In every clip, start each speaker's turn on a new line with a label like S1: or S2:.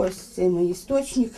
S1: Ось цей мій істочник.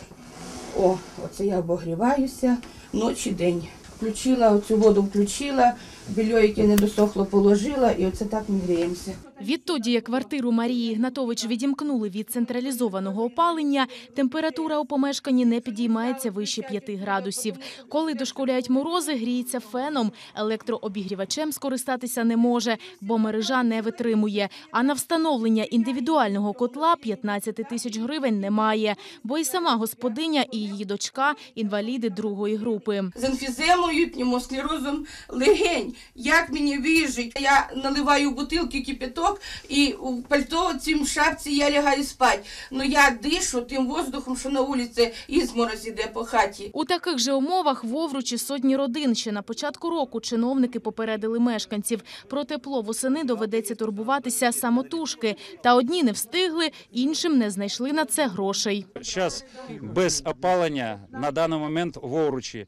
S1: О, оце я обогріваюся ночі день. Включила оцю воду, включила, бельо, яке не досохло, положила, і оце так ми гріємося.
S2: Відтоді, як квартиру Марії Ігнатович відімкнули від централізованого опалення, температура у помешканні не підіймається вище 5 градусів. Коли дошкуляють морози, гріється феном. Електрообігрівачем скористатися не може, бо мережа не витримує. А на встановлення індивідуального котла 15 тисяч гривень немає, бо і сама господиня, і її дочка – інваліди другої групи.
S1: З емфіземою, пневмосклерозом легень. Як мені вижить? Я наливаю бутилки кипяток і в пальто цим шапці я лягаю спати. Ну я дишу тим воздухом, що на вулиці ізмороз іде по хаті.
S2: У таких же умовах в Овручі сотні родин. Ще на початку року чиновники попередили мешканців. Про тепло восени доведеться турбуватися самотужки. Та одні не встигли, іншим не знайшли на це грошей.
S3: Зараз без опалення на даний момент в Овручі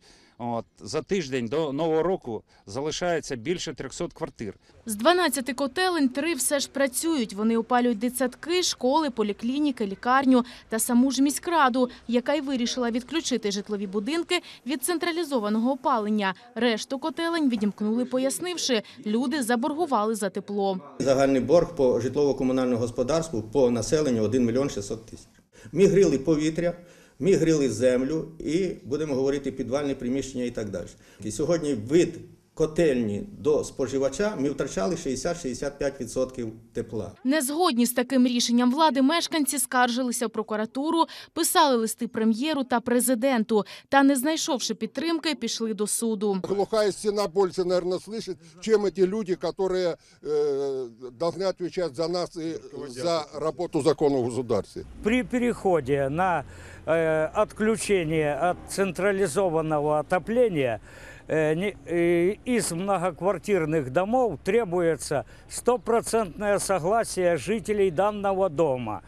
S3: от, за тиждень до Нового року залишається більше 300 квартир.
S2: З 12 котелень три все ж працюють. Вони опалюють дитсадки, школи, поліклініки, лікарню та саму ж міськраду, яка й вирішила відключити житлові будинки від централізованого опалення. Решту котелень відімкнули, пояснивши, люди заборгували за тепло.
S4: Загальний борг по житлово-комунальному господарству по населенню 1 мільйон 600 тисяч. Ми гріли повітря, ми гріли землю і будемо говорити підвальне приміщення і так далі. І сьогодні від котельні до споживача ми втрачали 60-65% тепла.
S2: Не згодні з таким рішенням влади мешканці скаржилися в прокуратуру, писали листи прем'єру та президенту. Та, не знайшовши підтримки, пішли до суду.
S5: Глухая стена больше, наверное, слышит, чем эти люди, которые э, должны отвечать за нас и за работу закона в государстве.
S6: При переходе на э, отключение от централизованного отопления э, не- э, из многоквартирных домов требуется стопроцентное согласие жителей данного дома.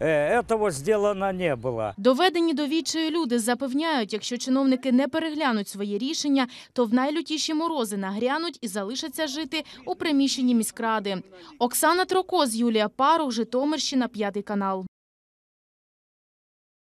S6: Э, Этого сделано не было.
S2: Доведені до відчаю люди запевняють, якщо чиновники не переглянуть свої рішення, то в найлютіші морози нагрянуть і залишаться жити у приміщенні міськради. Оксана Трокоз, Юлія Парух, Житомирщина, п'ятий канал.